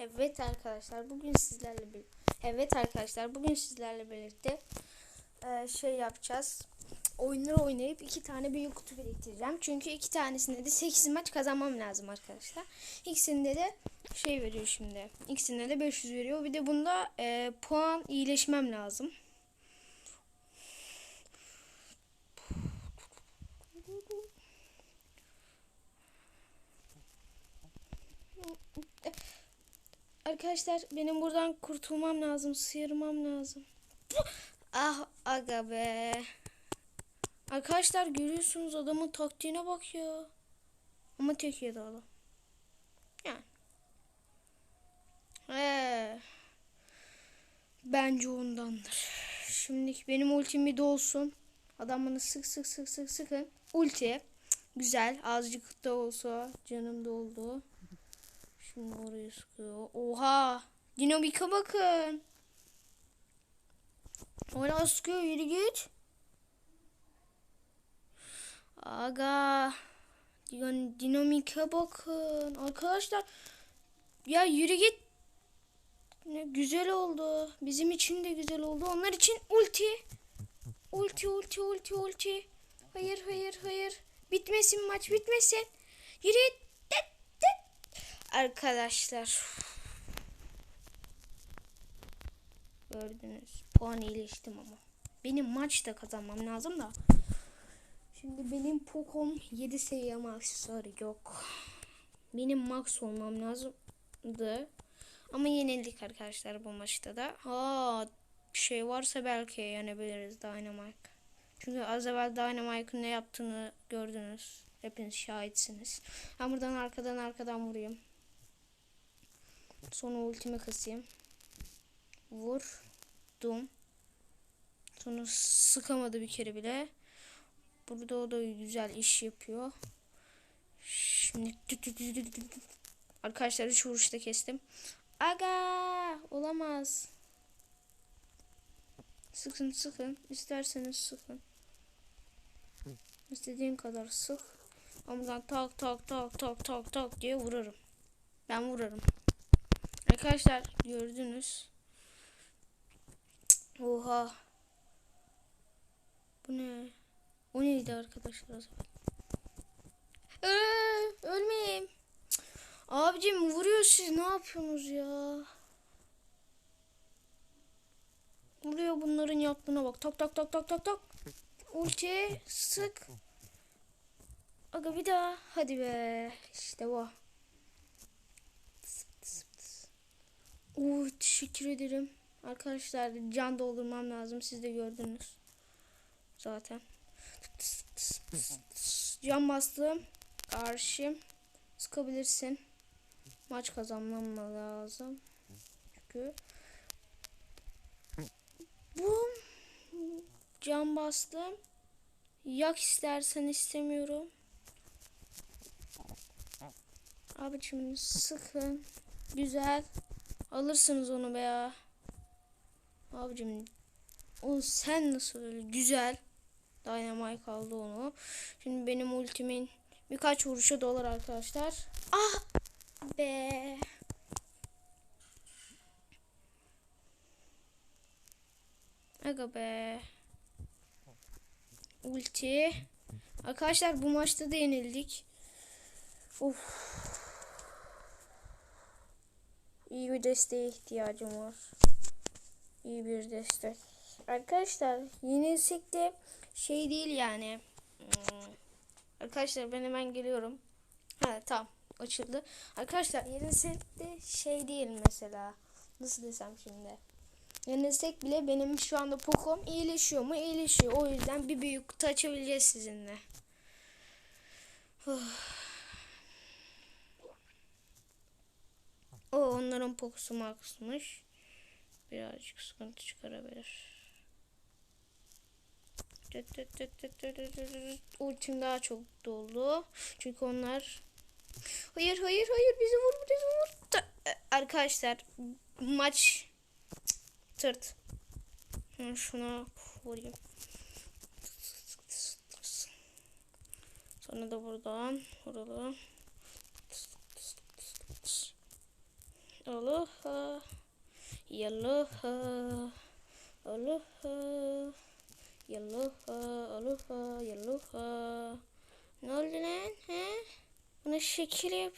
Evet arkadaşlar bugün sizlerle bir Evet arkadaşlar bugün sizlerle birlikte e, şey yapacağız. Oyunları oynayıp iki tane büyük kutu biriktireceğim. Çünkü iki tanesinde de 8 maç kazanmam lazım arkadaşlar. İkisinde de şey veriyor şimdi. İkisinde de 500 veriyor. Bir de bunda e, puan iyileşmem lazım. Arkadaşlar benim buradan kurtulmam lazım. Sıyırmam lazım. Ah aga be. Arkadaşlar görüyorsunuz adamın taktiğine bak ya. Ama tek yedi. Yani. Ee, bence ondandır. Şimdi benim ultim bir dolsun. Adam bana sık sık sık sık sıkın. Ulti. Güzel. Azıcık da olsa canım doldu. Şimdi oraya sıkıyor. Oha. Dinamika bakın. Hala sıkıyor. Yürü git. Aga. Din- Dinamika bakın. Arkadaşlar. Ya yürü git. Ne güzel oldu. Bizim için de güzel oldu. Onlar için ulti. Ulti ulti ulti ulti. Hayır hayır hayır. Bitmesin maç bitmesin. Yürü git. Arkadaşlar. Gördünüz. Puan iyileştim ama. Benim maçta kazanmam lazım da. Şimdi benim Pokom 7 seviye aksesuarı yok. Benim max olmam lazımdı. Ama yenildik arkadaşlar bu maçta da. Ha şey varsa belki yenebiliriz Dynamite. Çünkü az evvel Dynamite'ın ne yaptığını gördünüz. Hepiniz şahitsiniz. Ben buradan arkadan arkadan vurayım. Sonra ultimi kasayım. Vurdum. Sonra sıkamadı bir kere bile. Burada o da güzel iş yapıyor. Şimdi. Arkadaşlar üç vuruşta kestim. Aga olamaz. Sıkın sıkın. İsterseniz sıkın. İstediğin kadar sık. Ama buradan tak tak tak tak tak tak diye vururum. Ben vurarım. Arkadaşlar gördünüz. Oha. Bu ne? O neydi arkadaşlar o zaman? Ee, ölmeyeyim. Abicim vuruyor siz ne yapıyorsunuz ya? Vuruyor bunların yaptığına bak. Tak tak tak tak tak tak. Ulti sık. Aga bir daha. Hadi be. İşte bu. Oo, teşekkür ederim. Arkadaşlar can doldurmam lazım. Siz de gördünüz. Zaten. Can bastım. Karşı. Sıkabilirsin. Maç kazanmam lazım. Çünkü bu can bastım. Yak istersen istemiyorum. Abicim sıkın. Güzel. Alırsınız onu be ya. Abicim o sen nasıl öyle güzel. Dynamite kaldı onu. Şimdi benim ultimin birkaç vuruşa dolar arkadaşlar. Ah be. Aga be. Ulti. Arkadaşlar bu maçta da yenildik. Of. İyi bir desteğe ihtiyacım var. İyi bir destek. Arkadaşlar yenilsek de şey değil yani. Hmm. Arkadaşlar ben hemen geliyorum. Ha tamam açıldı. Arkadaşlar yenilsek de şey değil mesela. Nasıl desem şimdi. Yenilsek bile benim şu anda Pokom iyileşiyor mu? İyileşiyor. O yüzden bir büyük kutu açabileceğiz sizinle. O onların pokusu maksmış. Birazcık sıkıntı çıkarabilir. Ultim daha çok doldu. Çünkü onlar Hayır hayır hayır bizi vur bizi vur. Ta- Arkadaşlar maç tırt. Şuna vurayım. Sonra da buradan vuralım. Aloha. Yaloha. Aloha. Yaloha. Aloha. Yaloha. Ne oldu lan? He? Bana şekil yap.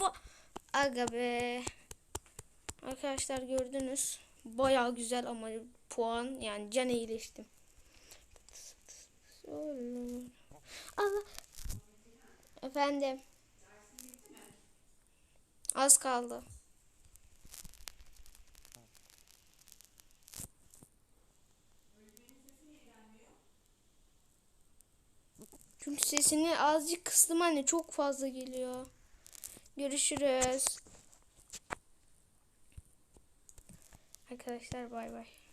Ba Aga be. Arkadaşlar gördünüz. Bayağı güzel ama puan yani can iyileştim. Allah. Efendim. Az kaldı. Çünkü sesini azıcık kıstım anne çok fazla geliyor. Görüşürüz. Arkadaşlar bay bay.